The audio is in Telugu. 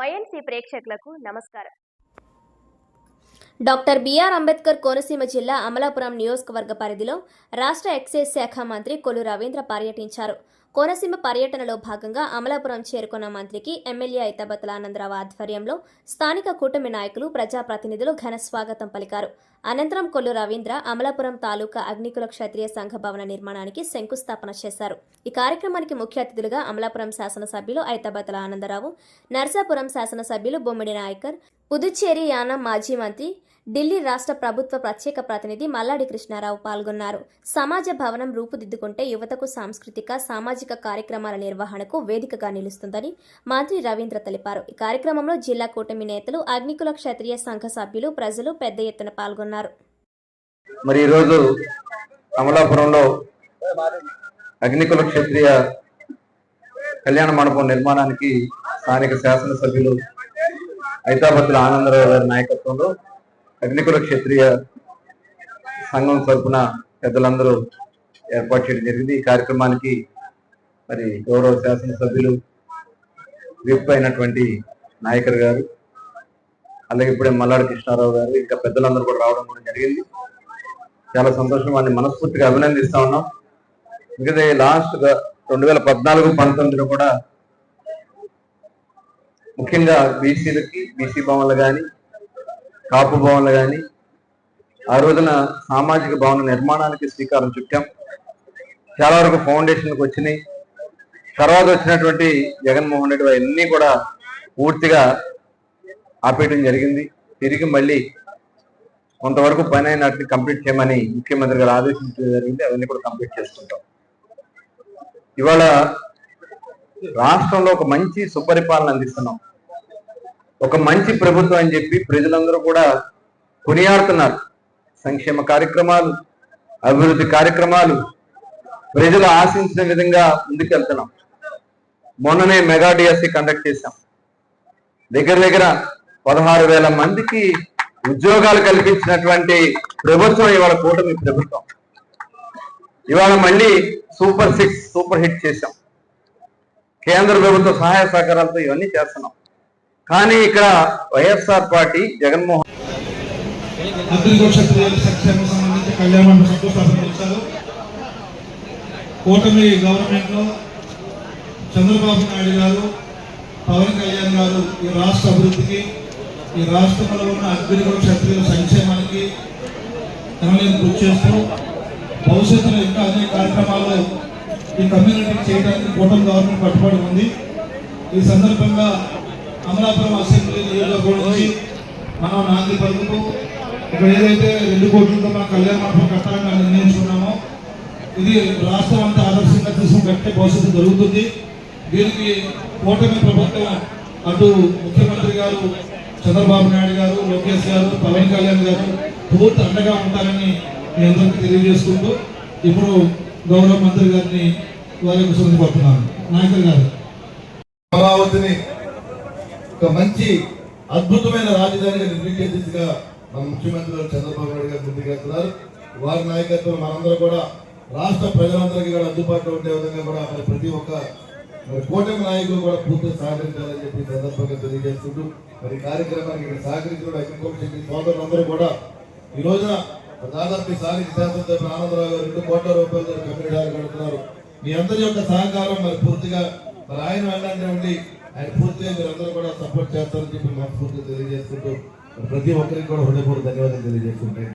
వైఎన్సీ ప్రేక్షకులకు నమస్కారం. డాక్టర్ బిఆర్ అంబేద్కర్ కోనసీమ జిల్లా అమలాపురం నియోజకవర్గ పరిధిలో రాష్ట్ర ఎక్సైజ్ శాఖ మంత్రి కొలు రవీంద్ర పర్యటించారు. కోనసీమ పర్యటనలో భాగంగా అమలాపురం చేరుకున్న మంత్రికి ఎమ్మెల్యే ఐతబత్తుల ఆనందరావు ఆధ్వర్యంలో స్థానిక కూటమి నాయకులు ప్రజాప్రతినిధులు ఘన స్వాగతం పలికారు. అనంతరం కొల్లు రవీంద్ర అమలాపురం తాలూకా అగ్నికుల క్షత్రియ సంఘ భవన నిర్మాణానికి శంకుస్థాపన చేశారు. ఈ కార్యక్రమానికి ముఖ్య అతిథులుగా అమలాపురం శాసనసభ్యులు ఐతబత్తుల ఆనందరావు నర్సాపురం శాసనసభ్యులు బొమ్మిడి నాయకర్ పుదుచ్చేరి యానం మాజీ మంత్రి ఢిల్లీ రాష్ట్ర ప్రభుత్వ ప్రత్యేక ప్రతినిధి మల్లాడి కృష్ణారావు పాల్గొన్నారు. సమాజ భవనం రూపుదిద్దుకుంటే యువతకు సాంస్కృతిక సామాజిక కార్యక్రమాల నిర్వహణకు వేదికగా నిలుస్తుందని మంత్రి రవీంద్ర తెలిపారు. ఈ కార్యక్రమంలో జిల్లా కూటమి నేతలు అగ్నికుల క్షత్రియ సంఘ సభ్యులు ప్రజలు పెద్ద ఎత్తున పాల్గొన్నారు. మరి ఈరోజు అమలాపురంలో అగ్నికుల క్షత్రియ కళ్యాణ మండపం నిర్మాణానికి స్థానిక శాసనసభ్యులు ఐతాబత్తుల ఆనందరావు గారి నాయకత్వంలో అగ్నికుల క్షత్రియ సంఘం తరఫున పెద్దలందరూ ఏర్పాటు చేయడం జరిగింది. ఈ కార్యక్రమానికి మరి గౌరవ శాసనసభ్యులు విప్ అయినటువంటి నాయకర్ గారు అలాగే ఇప్పుడే మల్లాడి కృష్ణారావు గారు ఇంకా పెద్దలందరూ కూడా రావడం కూడా జరిగింది. చాలా సంతోషం. వారిని మనస్ఫూర్తిగా అభినందిస్తా ఉన్నాం. ఎందుకంటే లాస్ట్ రెండు వేల పద్నాలుగు పంతొమ్మిదిలో కూడా ముఖ్యంగా బీసీలకి బీసీ భవన్లు కానీ కాపు భవన్లు కానీ ఆ రోజున సామాజిక భవన నిర్మాణానికి శ్రీకారం చుట్టాం. చాలా వరకు ఫౌండేషన్కి వచ్చినాయి తర్వాత వచ్చినటువంటి జగన్మోహన్ రెడ్డి అవన్నీ కూడా పూర్తిగా ఆపేయడం జరిగింది. తిరిగి మళ్ళీ కొంతవరకు పని అయినట్టు కంప్లీట్ చేయమని ముఖ్యమంత్రి గారు ఆదేశించడం జరిగింది. అవన్నీ కూడా కంప్లీట్ చేసుకుంటాం. ఇవాళ రాష్ట్రంలో ఒక మంచి సుపరిపాలన అందిస్తున్నాం. ఒక మంచి ప్రభుత్వం అని చెప్పి ప్రజలందరూ కూడా కొనియాడుతున్నారు. సంక్షేమ కార్యక్రమాలు అభివృద్ధి కార్యక్రమాలు ప్రజలు ఆశించిన విధంగా ముందుకెళ్తున్నాం. మొన్ననే మెగా డిఎస్సి కండక్ట్ చేశాం. దగ్గర దగ్గర పదహారు వేల మందికి ఉద్యోగాలు కల్పించినటువంటి ప్రభుత్వం ఇవాళ కూటమి ప్రభుత్వం. ఇవాళ మళ్ళీ సూపర్ సిక్స్ సూపర్ హిట్ చేశాం. కేంద్ర ప్రభుత్వ సహాయ సహకారాలతో ఇవన్నీ చేస్తున్నాం. కానీ ఇక్కడ వైఎస్ఆర్ పార్టీ జగన్మోహన్ సంబంధించి కళ్యాణ కూటమి గవర్నమెంట్లో చంద్రబాబు నాయుడు గారు పవన్ కళ్యాణ్ గారు ఈ రాష్ట్ర అభివృద్ధికి ఈ రాష్ట్రంలో ఉన్న అగ్నిగుణ క్షత్రియుల సంక్షేమానికి ఎనలేని కృషి చేస్తూ భవిష్యత్తులో ఇంకా అనేక కార్యక్రమాలు ఈ కమ్యూనిటీకి చేయడానికి కూటమి గవర్నమెంట్ కట్టుబడి ఉంది. ఈ సందర్భంగా అమలాపురం అసెంబ్లీ నియోజకవర్గం నుంచి మనం నాంది పలుకుతూ ఇక్కడ ఏదైతే రెండు కోట్లతో మన కళ్యాణ మండపం కట్టాలని నిర్ణయించుకున్నామో ఇది రాష్ట్రం అంతా ఆదర్శంగా తీసుకుని కట్టే భవిష్యత్తు జరుగుతుంది. దీనికి కూటమి ప్రభుత్వం అటు ముఖ్యమంత్రి గారు చంద్రబాబు నాయుడు గారు లోకేష్ గారు పవన్ కళ్యాణ్ గారు పూర్తి అండగా ఉంటారని మీ అందరికీ తెలియజేసుకుంటూ ఇప్పుడు గౌరవ మంత్రి గారిని వారికి కోసం నాయకులు గారు. ఒక మంచి అద్భుతమైన రాజధానిగా నిర్మించే దిశగా మన ముఖ్యమంత్రి గారు చంద్రబాబు నాయుడు గారు ముందుకెళ్తున్నారు వారి నాయకత్వం మనందరూ కూడా రాష్ట్ర ప్రజలందరికీ కూడా అందుబాటులో ఉండే విధంగా కూడా మరి ప్రతి ఒక్క మరి కూటమి నాయకులు కూడా పూర్తిగా సహకరించాలని చెప్పి సందర్భంగా తెలియజేస్తుంటూ మరి కార్యక్రమానికి ఇక్కడ సహకరించిన అగ్రికల్చర్ సోదరులందరూ కూడా ఈ రోజున దాదాపు స్థానిక శాసనసభ్యులు ఆనందరావు గారు రెండు కోట్ల రూపాయలతో కమ్యూనిటీ కడుతున్నారు. మీ అందరి యొక్క సహకారం మరి పూర్తిగా మరి ఆయన వెళ్ళండి ఆయన పూర్తిగా మీరు కూడా సపోర్ట్ చేస్తారని చెప్పి మనస్ఫూర్తిగా తెలియజేసుకుంటూ ప్రతి ఒక్కరికి కూడా హృదయపూర్వక ధన్యవాదాలు తెలియజేస్తుంటాయి